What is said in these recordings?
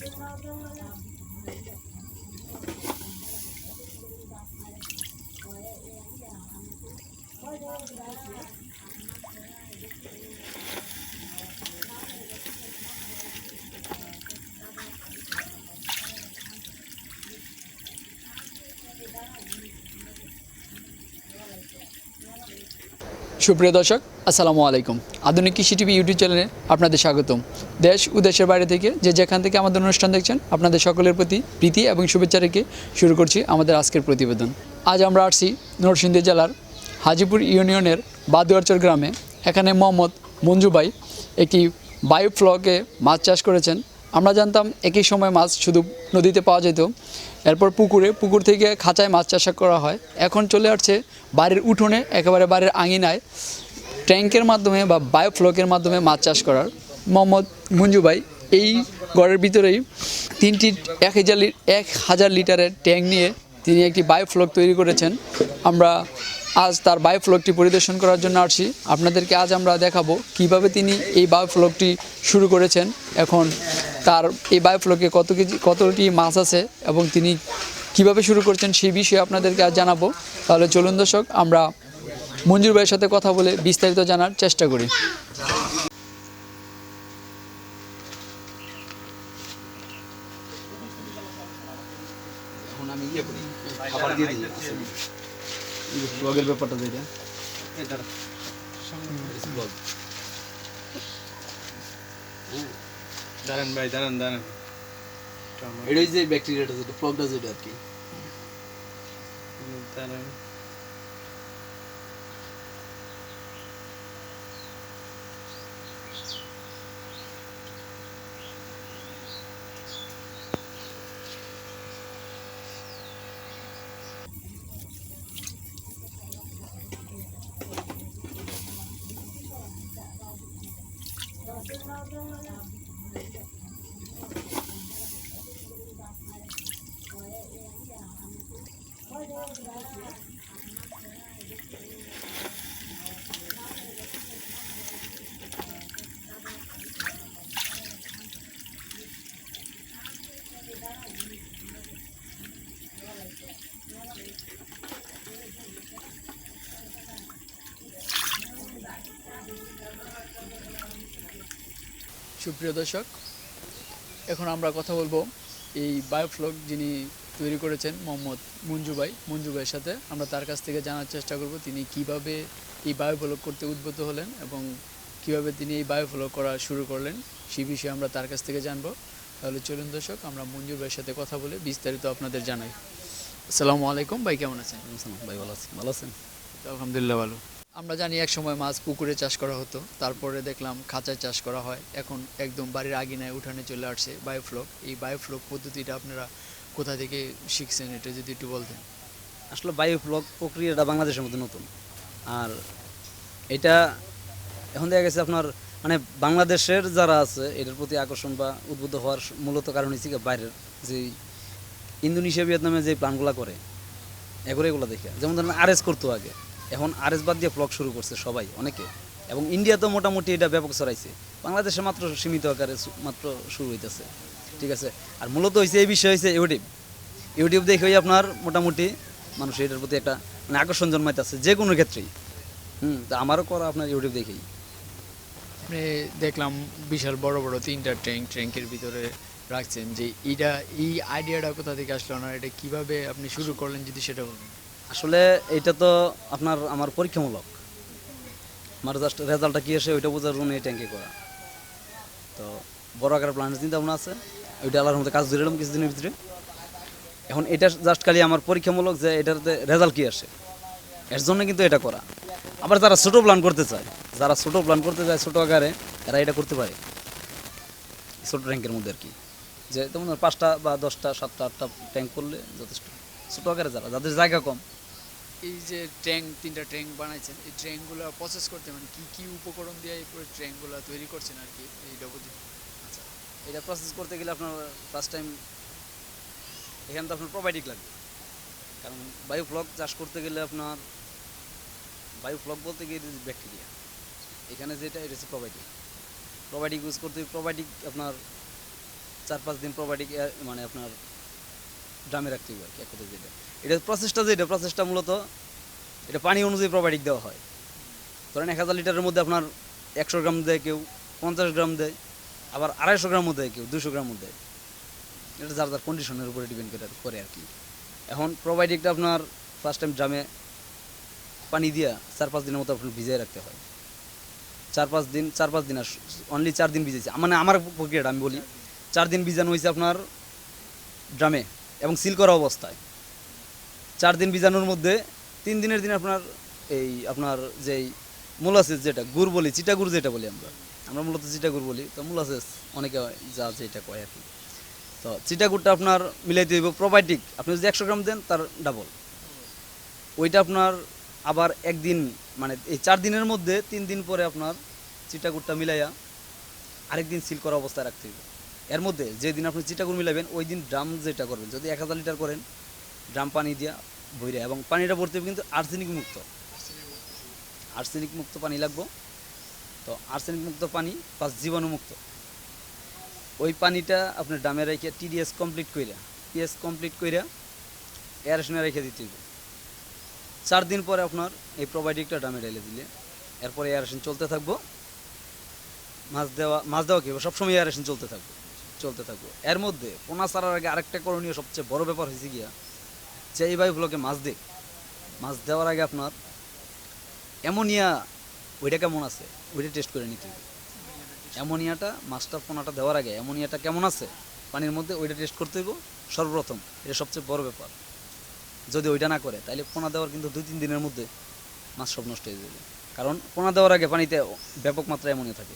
跟他跟他俩 সুপ্রিয় দর্শক, আসসালামু আলাইকুম। আধুনিক কৃষি টিভি ইউটিউব চ্যানেলে আপনাদের স্বাগতম। দেশ ও দেশের বাইরে থেকে যে যেখান থেকে আমাদের অনুষ্ঠান দেখছেন, আপনাদের সকলের প্রতি প্রীতি এবং শুভেচ্ছা রেখে শুরু করছি আমাদের আজকের প্রতিবেদন। আজ আমরা আসছি নরসিংদী জেলার হাজিপুর ইউনিয়নের বাদুয়ারচর গ্রামে। এখানে মোহাম্মদ মঞ্জু ভাই একটি বায়োফ্লকে মাছ চাষ করেছেন। আমরা জানতাম একই সময় মাছ শুধু নদীতে পাওয়া যেত। এরপর পুকুরে, পুকুর থেকে খাঁচায় মাছ চাষ করা হয়। এখন চলে আসছে বাড়ির উঠোনে, একেবারে বাড়ির আঙিনায়। ট্যাঙ্কের মাধ্যমে বা বায়োফ্লকের মাধ্যমে মাছ চাষ করার। মোহাম্মদ মঞ্জু ভাই, এই ঘরের ভিতরেই তিনটি এক হাজার এক হাজার লিটারের ট্যাঙ্ক নিয়ে তিনি একটি বায়োফ্লক তৈরি করেছেন। আমরা আজ তার বায়োফ্লকটি পরিদর্শন করার জন্য আসছি। আপনাদেরকে আজ আমরা দেখাবো কীভাবে তিনি এই বায়োফ্লকটি শুরু করেছেন। এখন তার এই বায়োফ্লকে কত কেজি, কতটি মাছ আছে এবং তিনি কীভাবে শুরু করছেন সেই বিষয়ে আপনাদেরকে আজ জানাব। তাহলে চলুন দর্শক, আমরা মঞ্জুর ভাইয়ের সাথে কথা বলে বিস্তারিত জানার চেষ্টা করি। আমি ইয়ে করি, খাবার দিয়ে দিই। ব্লগের ব্যাপারটা যেটা দাঁড়ান ভাই দাঁড়ান দাঁড়ান। এটাই যে ব্যাকটেরিয়াটা যেটা ফ্লগটা যেটা আর কি। দাঁড়ান। সুপ্রিয় দর্শক এখন আমরা কথা বলব এই বায়োফ্লক যিনি তৈরি করেছেন মোহাম্মদ মঞ্জু ভাই মঞ্জু ভাইয়ের সাথে আমরা তার কাছ থেকে জানার চেষ্টা করব তিনি কীভাবে এই বায়োফ্লক করতে উদ্বুদ্ধ হলেন এবং কীভাবে তিনি এই বায়োফ্লক করা শুরু করলেন সেই বিষয়ে আমরা তার কাছ থেকে জানব। তাহলে চলুন দর্শক আমরা মঞ্জুর ভাইয়ের সাথে কথা বলে বিস্তারিত আপনাদের জানাই। আসসালামু আলাইকুম ভাই কেমন আছেন? ভাই ভালো আছি ভালো আছেন? আলহামদুলিল্লাহ ভালো। আমরা জানি এক সময় মাছ পুকুরে চাষ করা হতো, তারপরে দেখলাম খাঁচায় চাষ করা হয়। এখন একদম বাড়ির আগিনায় উঠানে চলে আসছে বায়োফ্লক এই বায়োফ্লক পদ্ধতিটা আপনারা কোথা থেকে শিখছেন এটা যদি একটু বলতেন? আসলে বায়ু ব্লক প্রক্রিয়াটা বাংলাদেশের মধ্যে নতুন। আর এটা এখন দেখা গেছে আপনার মানে বাংলাদেশের যারা আছে, এটার প্রতি আকর্ষণ বা উদ্বুদ্ধ হওয়ার মূলত কারণ হচ্ছে বাইরের। যে ইন্দোনেশিয়া ভিয়েতনামে যে প্ল্যানগুলো করে, এগুলো এগুলো দেখে। যেমন ধরেন আরএস করতো আগে। এখন আরএস বাদ দিয়ে ব্লগ শুরু করছে সবাই, অনেকে। এবং ইন্ডিয়াতেও মোটামুটি এটা ব্যাপক ছড়াইছে। বাংলাদেশে মাত্র সীমিত আকারে মাত্র শুরু হইতেছে। ঠিক আছে? আর মূলত হয়েছে এই বিষয় হয়েছে ইউটিউব। ইউটিউব দেখেই আপনার মোটামুটি মানুষ এটার প্রতি একটা মানে আকর্ষণ জন্মাইতেছে, যে কোনো ক্ষেত্রেই। হুম, তা আমারও করা আপনার ইউটিউব দেখেই। আপনি দেখলাম বিশাল বড় বড় তিনটা ট্যাঙ্ক ট্যাঙ্কের ভিতরে রাখছেন যে এইটা এই আইডিয়াটা কোথা থেকে আসলো না? এটা কীভাবে আপনি শুরু করলেন যদি সেটা বলুন আসলে এটা তো আপনার আমার পরীক্ষামূলক। আমার জাস্ট রেজাল্টটা কী আসে ওইটা বোঝার জন্য এই ট্যাঙ্কে করা। তো বড় আকারের প্ল্যানের চিন্তা ভাবনা আছে। ওইটা আল্লাহর মধ্যে কাজ ধরে এলাম কিছুদিনের ভিতরে। এখন এটা জাস্ট খালি আমার পরীক্ষামূলক যে এটাতে রেজাল্ট কী আসে। এর জন্য কিন্তু এটা করা। আবার যারা ছোটো প্ল্যান করতে চায়, যারা ছোটো প্ল্যান করতে চায় ছোটো আকারে এরা এটা করতে পারে। ছোটো ট্যাঙ্কের মধ্যে আর কি। যে তেমন পাঁচটা বা দশটা, সাতটা, আটটা ট্যাঙ্ক করলে যথেষ্ট। ছোটো আকারে যারা, যাদের জায়গা কম এই যে ট্যাঙ্ক তিনটা ট্যাঙ্ক বানাইছেন, এই ট্যাঙ্কগুলো প্রসেস করতে মানে কি কি উপকরণ দিয়ে এই পুরো ট্যাঙ্কগুলো তৈরি করছেন আর কি এইটা বুঝি আচ্ছা এটা প্রসেস করতে গেলে আপনার ফার্স্ট টাইম এখানে তো আপনার প্রোবায়োটিক লাগবে। কারণ বায়ু ফ্লক চাষ করতে গেলে আপনার বায়ু ফ্লক বলতে গিয়ে ব্যাকটেরিয়া এখানে যেটা, এটা হচ্ছে প্রোবায়োটিক প্রোবায়োটিক ইউজ করতে প্রোবায়োটিক আপনার চার পাঁচ দিন প্রোবায়োটিক মানে আপনার ড্রামে রাখতে হবে আর কি এক কথায় যেটা। এটা প্রসেসটা যেটা প্রসেসটা মূলত, এটা পানি অনুযায়ী প্রোবায়োটিক দেওয়া হয়। ধরেন এক হাজার লিটারের মধ্যে আপনার একশো গ্রাম দেয় কেউ, পঞ্চাশ গ্রাম দেয়, আবার আড়াইশো গ্রামও দেয় কেউ দুশো গ্রামও দেয়। এটা যার যার কন্ডিশনের উপরে ডিপেন্ড করে করে আর কি। এখন প্রোবায়োটিকটা আপনার ফার্স্ট টাইম ড্রামে পানি দিয়া চার পাঁচ দিনের মতো আপনার ভিজিয়ে রাখতে হয়। চার পাঁচ দিন, চার পাঁচ দিন আর অনলি চার দিন ভিজেছে মানে আমার প্রক্রিয়াটা আমি বলি, চার দিন ভিজানো হয়েছে আপনার ড্রামে এবং সিল করা অবস্থায়। চার দিন ভিজানোর মধ্যে তিন দিনের দিন আপনার এই আপনার যেই মোলাসেস যেটা, গুড় বলি চিটা গুড় যেটা বলি আমরা। আমরা মূলত চিটা গুড় বলি। তো মোলাসেস অনেকে যা যেটা কয় আর কি। তো চিটা গুড়টা আপনার মিলাইতে হইব প্রোবায়োটিক আপনি যদি একশো গ্রাম দেন, তার ডাবল ওইটা আপনার আবার একদিন মানে এই চার দিনের মধ্যে তিন দিন পরে আপনার চিটাগুড়টা মিলাইয়া আরেকদিন সিল করা অবস্থায় রাখতে হবে এর মধ্যে যেদিন আপনি চিটাগুড় মিলাবেন ওই দিন ড্রাম যেটা করবেন, যদি এক হাজার লিটার করেন ড্রাম পানি দিয়া বইরা, এবং পানিটা ভরতে হবে কিন্তু আর্সেনিক মুক্ত। আর্সেনিক মুক্ত পানি লাগবো। তো আর্সেনিক মুক্ত পানি প্লাস জীবাণু মুক্ত। ওই পানিটা আপনার ড্রামে রেখে টিডিএস কমপ্লিট কইরা পিএস কমপ্লিট কইরা এয়ারেশনে রেখে দিতে হবে চার দিন পরে আপনার এই প্রোবায়োটিকটা ডামে ঢেলে দিলে, এরপরে এয়ারেশন চলতে থাকব। মাছ দেওয়া মাছ দেওয়া কি? সবসময় এয়ারেশন চলতে থাকবে, চলতে থাকব। এর মধ্যে পোনা ছাড়ার আগে আরেকটা করণীয় সবচেয়ে বড় ব্যাপার হয়েছে গিয়া যে এই বায়ুগুলোকে মাছ দেখ মাছ দেওয়ার আগে আপনার অ্যামোনিয়া ওইটা কেমন আছে? ওইটা টেস্ট করে নিতে হবে। অ্যামোনিয়াটা মাছটা পোনাটা দেওয়ার আগে অ্যামোনিয়াটা কেমন আছে? পানির মধ্যে ওইটা টেস্ট করতে হইব। সর্বপ্রথম এটা সবচেয়ে বড় ব্যাপার। যদি ওইটা না করে তাহলে পোনা দেওয়ার কিন্তু দুই তিন দিনের মধ্যে মাছ সব নষ্ট হয়ে যাবে। কারণ পোনা দেওয়ার আগে পানিতে ব্যাপক মাত্রায় অ্যামোনিয়া থাকে।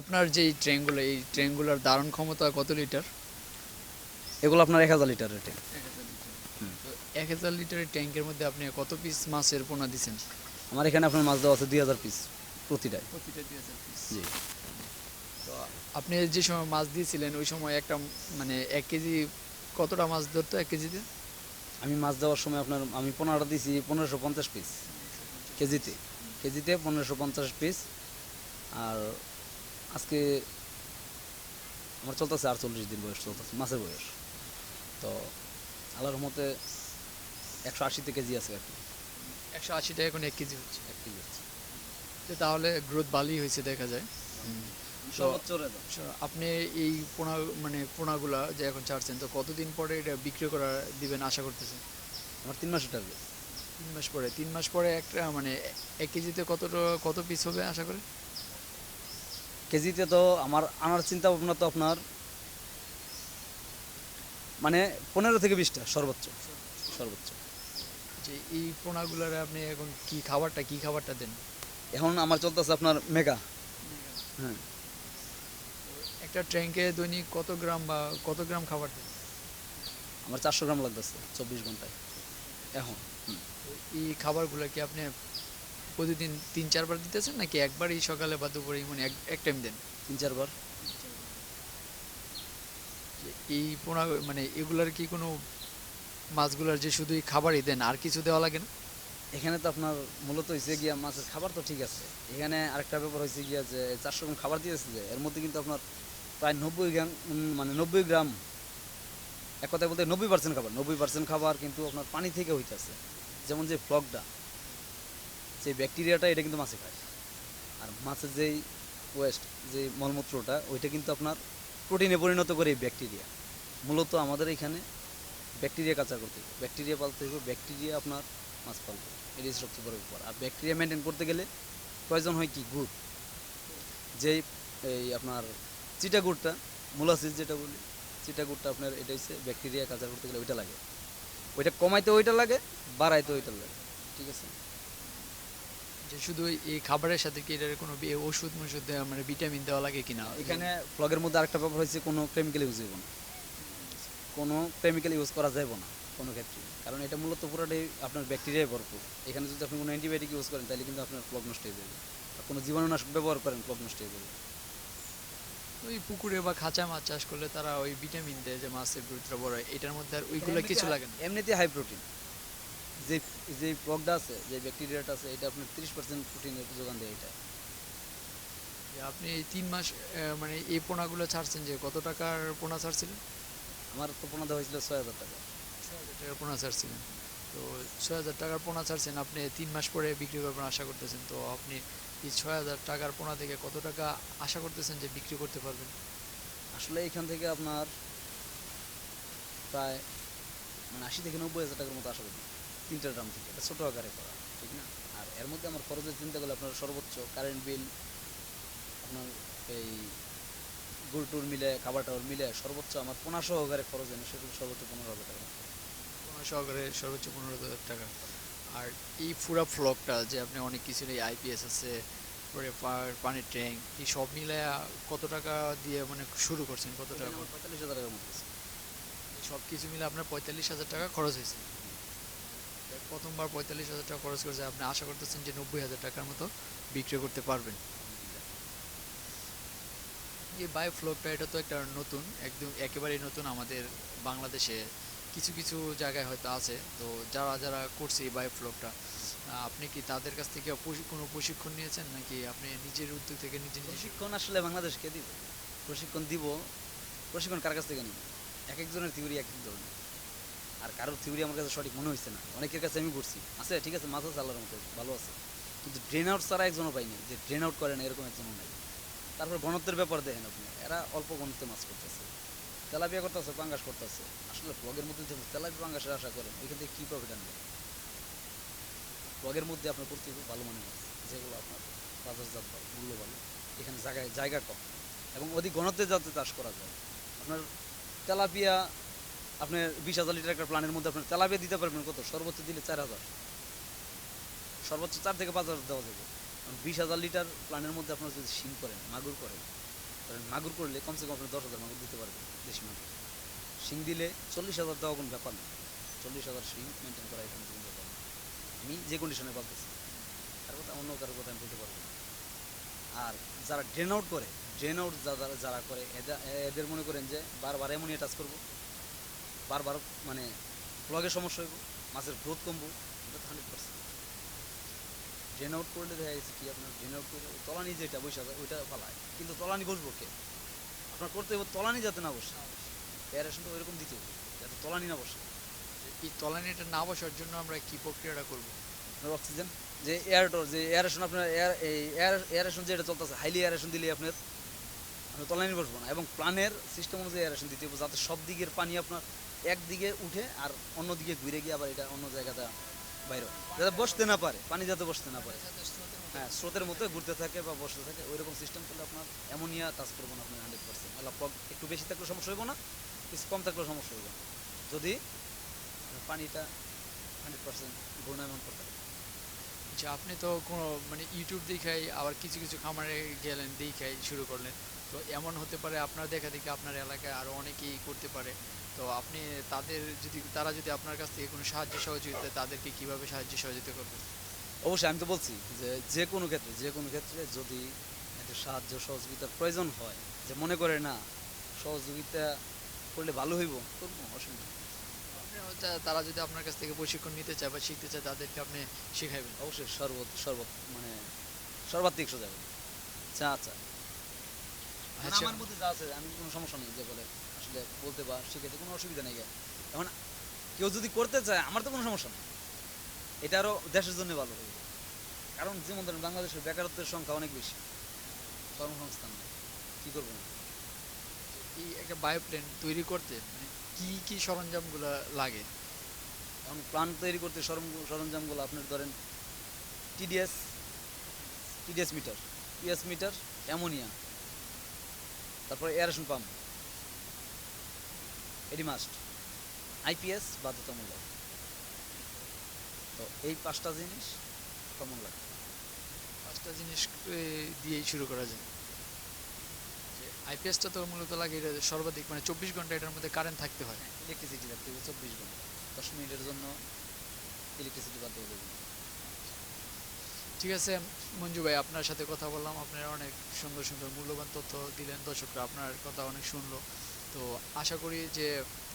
আপনার যে ট্রেনগুলো এই ট্রেনগুলোর ধারণ ক্ষমতা কত লিটার এগুলো আপনার এক হাজার লিটার রেটে এক হাজার লিটারের ট্যাঙ্কের মধ্যে আপনি কত পিস মাছের পোনা দিচ্ছেন আমার এখানে আপনার মাছ দেওয়া আছে দুই হাজার পিস প্রতিটায় প্রতিটা দুই হাজার পিস জি। তো আপনি যে সময় মাছ দিয়েছিলেন ওই সময় একটা মানে এক কেজি কতটা মাছ ধরতো এক কেজিতে? আমি মাছ দেওয়ার সময় আপনার আমি পনেরোটা দিয়েছি পনেরোশো পঞ্চাশ পিস কেজিতে। কেজিতে পনেরোশো পঞ্চাশ পিস আর আজকে আমার চলতেছে আটচল্লিশ দিন বয়স চলতেছে মাছের বয়স। তো আল্লাহর রহমতে একশো আশিতে কেজি আছে আর কি একশো আশিটা এখন এক কেজি হচ্ছে। এক কেজি আছে তো তাহলে গ্রোথ ভালোই হয়েছে দেখা যায়। আপনি এই পোনা মানে পোনাগুলা যে এখন ছাড়ছেন তো কতদিন পরে এটা বিক্রি করা দিবেন আশা করতেছেন? আমার তিন মাসের টার্গেট তিন মাস পরে তিন মাস পরে একটা মানে এক কেজিতে কতটা কত পিস হবে আশা করে কেজিতে তো আমার আনার চিন্তা ভাবনা তো আপনার মানে পনেরো থেকে বিশটা সর্বোচ্চ। সর্বোচ্চ। যে এই পোনাগুলার আপনি এখন কি খাবারটা কি খাবারটা দেন? এখন আমার চলতেছে আপনার মেগা। হ্যাঁ। একটা ট্যাঙ্কে দৈনিক কত গ্রাম বা কত গ্রাম খাবার দেন? আমার চারশো গ্রাম লাগতেছে চব্বিশ ঘন্টায়। এখন এই খাবারগুলো কি আপনি প্রতিদিন তিন চারবার দিতেছেন নাকি একবারই সকালে বা দুপুরে মানে এক এক টাইম দেন? তিন চারবার। এই পোনা মানে এগুলার কি কোনো মাছগুলার যে শুধুই খাবারই দেন, আর কিছু দেওয়া লাগে না? এখানে তো আপনার মূলত হয়েছে গিয়া মাছের খাবার তো ঠিক আছে। এখানে আরেকটা ব্যাপার হয়েছে গিয়া যে চারশো গ্রাম খাবার দিয়েছে যে, এর মধ্যে কিন্তু আপনার প্রায় নব্বই গ্রাম মানে নব্বই গ্রাম, এক কথায় বলতে নব্বই পার্সেন্ট খাবার, নব্বই পার্সেন্ট খাবার কিন্তু আপনার পানি থেকে হইতেছে। যেমন যে ফ্লগটা যে ব্যাকটেরিয়াটা এটা কিন্তু মাছে খায়। আর মাছের যেই ওয়েস্ট যে মলমূত্রটা, ওইটা কিন্তু আপনার প্রোটিনে পরিণত করে এই ব্যাকটেরিয়া। মূলত আমাদের এখানে ব্যাকটেরিয়া কালচার করতে হবে। ব্যাকটেরিয়া পালতে হবে ব্যাকটেরিয়া আপনার মাছ পালবে এটাই হচ্ছে সবচেয়ে বড় ব্যাপার আর ব্যাকটেরিয়া মেনটেন করতে গেলে প্রয়োজন হয় কি? গুড়। যেই এই আপনার চিটা গুড়টা মোলাসিস যেটা বলি চিটা গুড়টা আপনার এটা হচ্ছে ব্যাকটেরিয়া কালচার করতে গেলে ওইটা লাগে। ওইটা কমাইতে ওইটা লাগে বাড়াইতে ওইটা লাগে। ঠিক আছে? যে শুধু এই খাবারের সাথে কি এটার কোনো ওষুধ মষুধ দেওয়া মানে ভিটামিন দেওয়া লাগে কিনা? এখানে ফ্লগের মধ্যে আরেকটা ব্যাপার হয়েছে কোনো কেমিক্যাল ইউজ হইব না। কোনো কেমিক্যাল ইউজ করা যাবে না কোনো ক্ষেত্রে। কারণ এটা মূলত পুরোটাই আপনার ব্যাকটেরিয়ায় ভরপুর। এখানে যদি আপনি কোনো অ্যান্টিবায়োটিক ইউজ করেন তাহলে কিন্তু আপনার ফ্লগ নষ্ট হয়ে যাবে। আর কোনো জীবাণুনাশক ব্যবহার করেন ফ্লগ নষ্ট হয়ে যাবে। ওই পুকুরে বা খাঁচা মাছ চাষ করলে তারা ওই ভিটামিন দেয় যে মাছের গ্রোথটা বড় হয় এটার মধ্যে আর ওইগুলো কিছু লাগে না? এমনিতে হাই প্রোটিন যে যে ফ্লগটা আছে যে ব্যাকটেরিয়াটা আছে এটা আপনার তিরিশ পার্সেন্ট প্রোটিনের যোগান দেয় এটা। আপনি এই তিন মাস মানে এই পোনাগুলো ছাড়ছেন যে কত টাকার পোনা ছাড়ছিলেন? আমার তো পোনা দেওয়া হয়েছিল ছয় হাজার টাকা। ছয় হাজার টাকার পোনা ছাড়ছিলেন তো ছয় হাজার টাকার পোনা ছাড়ছেন আপনি তিন মাস পরে বিক্রি করবেন আশা করতেছেন। তো আপনি এই ছয় হাজার টাকার পোনা থেকে কত টাকা আশা করতেছেন যে বিক্রি করতে পারবেন? আসলে এখান থেকে আপনার প্রায় মানে আশি থেকে নব্বই হাজার টাকার মতো আশা করি তিনটা ড্রাম থেকে। এটা ছোটো আকারে করা ঠিক না? আর এর মধ্যে আমার খরচের চিন্তা করলে আপনার সর্বোচ্চ কারেন্ট বিল আপনার এই গুল টুর মিলে খাবার টাবার মিলে সর্বোচ্চ আমার পোনা সহকারে খরচ এনে সেগুলো সর্বোচ্চ পনেরো হাজার টাকা। মতো। পোনা সহকারে সর্বোচ্চ পনেরো হাজার টাকা। আর এই পুরা ফ্লকটা যে আপনি অনেক কিছু এই আইপিএস আছে পানির ট্যাঙ্ক এই সব মিলে কত টাকা দিয়ে মানে শুরু করছেন? কত টাকা পঁয়তাল্লিশ হাজার টাকার মতো। সব কিছু মিলে আপনার পঁয়তাল্লিশ হাজার টাকা খরচ হয়েছে। প্রথমবার পঁয়তাল্লিশ হাজার টাকা খরচ করেছে আপনি আশা করতেছেন যে নব্বই হাজার টাকার মতো বিক্রি করতে পারবেন। এই বায়ো ফ্লোকটা এটা তো একটা নতুন, একদম একেবারেই নতুন আমাদের বাংলাদেশে। কিছু কিছু জায়গায় হয়তো আছে। তো যারা যারা করছে এই বায়ো ফ্লোকটা আপনি কি তাদের কাছ থেকে কোনো প্রশিক্ষণ নিয়েছেন? নাকি আপনি নিজের উদ্যোগ থেকে নিজে নিজে? প্রশিক্ষণ আসলে বাংলাদেশকে দিব। প্রশিক্ষণ দিব। প্রশিক্ষণ কার কাছ থেকে নিব? এক একজনের থিওরি এক এক ধরনের। আর কারোর থিওরি আমার কাছে সঠিক মনে হয়েছে না। অনেকের কাছে আমি করছি আছে, ঠিক আছে মাথা চালার মতো ভালো আছে। কিন্তু ড্রেন আউট ছাড়া একজনও পাইনি যে ড্রেন আউট করে না, এরকম একজনও নাই। তারপর ঘনত্বের ব্যাপার দেখেন আপনি। এরা অল্প ঘনত্বে মাছ করতেছে। তেলাপিয়া করতেছে, পাঙ্গাস করতেছে। আসলে ব্লগের মধ্যে যখন তেলাপিয়া পাঙ্গাসের আশা করেন ওইখান থেকে কী প্রফিট আনবে? ব্লগের মধ্যে আপনার করতে ভালো মানে মাছ, যেগুলো আপনার বাজারজাত ভালো মূল্য ভালো এখানে জায়গায়, জায়গা কম। এবং অধিক ঘনত্বে যাতে চাষ করা যায়, আপনার তেলাপিয়া, আপনার বিশ হাজার লিটার একটা প্লানের মধ্যে আপনার তেলাপিয়া দিতে পারবেন কত? সর্বোচ্চ দিলে চার হাজার। সর্বোচ্চ চার থেকে পাঁচ হাজার দেওয়া যাবে। বিশ হাজার লিটার প্লানের মধ্যে আপনার যদি শিম করেন, মাগুর করেন ধরেন মাগুর করলে কমসে কম আপনি দশ হাজার মাগুর দিতে পারবেন দেশি মাগুর। শিং দিলে চল্লিশ হাজার দেওয়া কোনো ব্যাপার না। চল্লিশ হাজার শিং মেনটেন করা এখানে কোনো ব্যাপার না। আমি যে কন্ডিশনে পাচ্ছি তার কথা অন্য কারোর কথা আমি বলতে পারব না। আর যারা ড্রেন আউট করে ড্রেন আউট যারা যারা করে, এদা- এদের মনে করেন যে বারবার এমনই টাচ করব, বারবার মানে ব্লগের সমস্যা হইব, মাছের গ্রোথ কমবো, এটা তো হান্ড্রেড পার্সেন্ট ড্রেন আউট করলে দেখা গেছে কি আপনার ড্রেন আউট করে তলানি যেটা বৈশা যায় ওইটা পালায় কিন্তু তলানি বসবো কে? আপনার করতে হবে তলানি যাতে না বসে। এয়ারেশনটা ওইরকম দিতে হবে যাতে তলানি না বসে। এই তলানিটা না বসার জন্য আমরা কি প্রক্রিয়াটা করব? আপনার অক্সিজেন যে এয়ারটর যে এয়ারেশন আপনার এয়ার এই এয়ার এয়ারেশন যেটা চলতেছে হাইলি এয়ারেশন দিলে আপনার আপনার তলানি বসবো না। এবং প্লানের সিস্টেম অনুযায়ী এয়ারেশন দিতে হবে যাতে সব দিকের পানি আপনার একদিকে উঠে আর অন্য দিকে ঘুরে গিয়ে আবার এটা অন্য জায়গাটা বাইরে যাতে বসতে না পারে, পানি যাতে বসতে না পারে। হ্যাঁ স্রোতের মতো ঘুরতে থাকে বা বসতে থাকে ওই রকম সিস্টেম করলে আপনার অ্যামোনিয়া কাজ করব না আপনার হান্ড্রেড পার্সেন্ট আল্লাহ একটু বেশি থাকলে সমস্যা হইব না, কিছু কম থাকলেও সমস্যা হইব না। যদি পানিটা হান্ড্রেড পার্সেন্ট ঘূর্ণায়মান করতে পারে। আচ্ছা আপনি তো কোনো মানে ইউটিউব দেখাই, আবার কিছু কিছু খামারে গেলেন, দেখাই শুরু করলেন। তো এমন হতে পারে আপনার দেখা দেখে আপনার এলাকায় আরও অনেকেই করতে পারে। তো আপনি তাদের যদি তারা যদি আপনার কাছ থেকে কোনো সাহায্য সহযোগিতা তাদেরকে কীভাবে সাহায্য সহযোগিতা করবেন অবশ্যই আমি তো বলছি যে যে কোনো ক্ষেত্রে যে কোনো ক্ষেত্রে যদি এদের সাহায্য সহযোগিতার প্রয়োজন হয় যে মনে করে না সহযোগিতা করলে ভালো হইব করব অসুবিধা তারা যদি আপনার কাছ থেকে প্রশিক্ষণ নিতে চায় বা শিখতে চায় তাদেরকে আপনি শেখাবেন অবশ্যই সর্বত সর্বত মানে সর্বাত্মিক সোজা আচ্ছা আচ্ছা মানে আচ্ছা। আমার মধ্যে যা আছে আমি কোনো সমস্যা নেই যে বলে আসলে বলতে বা শিখাতে কোনো অসুবিধা নেই। এখন কেউ যদি করতে চায় আমার তো কোনো সমস্যা নেই। এটা আরও দেশের জন্য ভালো হবে কারণ যেমন ধরেন বাংলাদেশের বেকারত্বের সংখ্যা অনেক বেশি। কর্মসংস্থান নেই। কী করব? না এই একটা বায়োপ্লেন তৈরি করতে মানে কি কি সরঞ্জামগুলো লাগে? এখন প্লান তৈরি করতে সরঞ্জ- সরঞ্জামগুলো আপনার ধরেন TDS TDS meter PS meter ammonia তারপরে aeration pump AD must IPS বাধ্যতামূলক। তো এই পাঁচটা জিনিস কমন লাগে। পাঁচটা জিনিস দিয়েই শুরু করা যায়। আইপিএসটা তো মূলত লাগে এটা সর্বাধিক মানে চব্বিশ ঘণ্টা এটার মধ্যে কারেন্ট থাকতে হয়। ইলেকট্রিসিটি রাখতে হবে চব্বিশ ঘণ্টা। দশ মিনিটের জন্য ইলেকট্রিসিটি হয়ে যাবে। ঠিক আছে মঞ্জু ভাই আপনার সাথে কথা বললাম। আপনারা অনেক সুন্দর সুন্দর মূল্যবান তথ্য দিলেন। দর্শকরা আপনার কথা অনেক শুনলো। তো আশা করি যে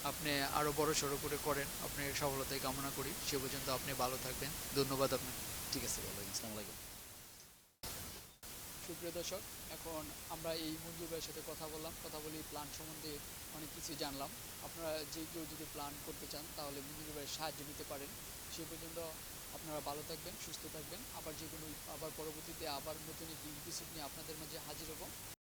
আপনি আরও বড় সড়ো করে করেন আপনার সফলতায় কামনা করি। সে পর্যন্ত আপনি ভালো থাকবেন। ধন্যবাদ আপনাকে। ঠিক আছে ভালো আসসালামু আলাইকুম। সুপ্রিয় দর্শক এখন আমরা এই মঞ্জুর ভাইয়ের সাথে কথা বললাম। কথা বলি প্ল্যান সম্বন্ধে অনেক কিছু জানলাম। আপনারা যে কেউ যদি প্ল্যান করতে চান তাহলে মঞ্জুর ভাইয়ের সাহায্য নিতে পারেন। সে পর্যন্ত আপনারা ভালো থাকবেন সুস্থ থাকবেন। আবার যে কোনো আবার পরবর্তীতে আবার নতুন একটি এপিসোড নিয়ে আপনাদের মাঝে হাজির হব।